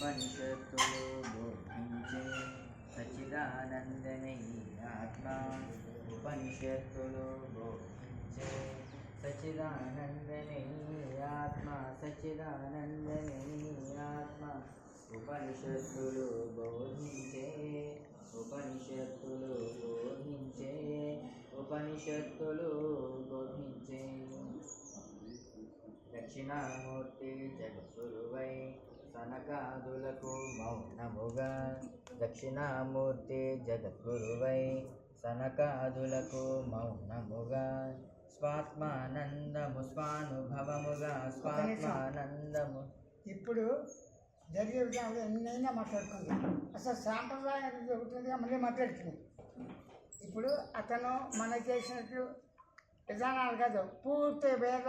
ఉపనిషత్తులు బోధించే సచిదానందని ఆత్మ. ఉపనిషత్తులు బోధించే సచిదానందని ఆత్మ. సచిదానందని ఆత్మ. ఉపనిషత్తులు బోధించే ఉపనిషత్తులు బోధించే ఉపనిషత్తులు బోధించే. దక్షిణామూర్తి జగత్తులు కాదులకు మౌనముగా దక్షిణామూర్తి జగద్గురువై సనకాదులకు మౌనముగా స్వాత్మానందము స్వానుభవముగా స్వాత్మానందము. ఇప్పుడు జరిగే విషయాలు ఎన్నైనా మాట్లాడుకుంది. అసలు సాంప్రదాయం జరుగుతుంది మళ్ళీ మాట్లాడుతుంది ఇప్పుడు అతను మన చేసినట్లు విధానాలు కాదు పూర్తి వేద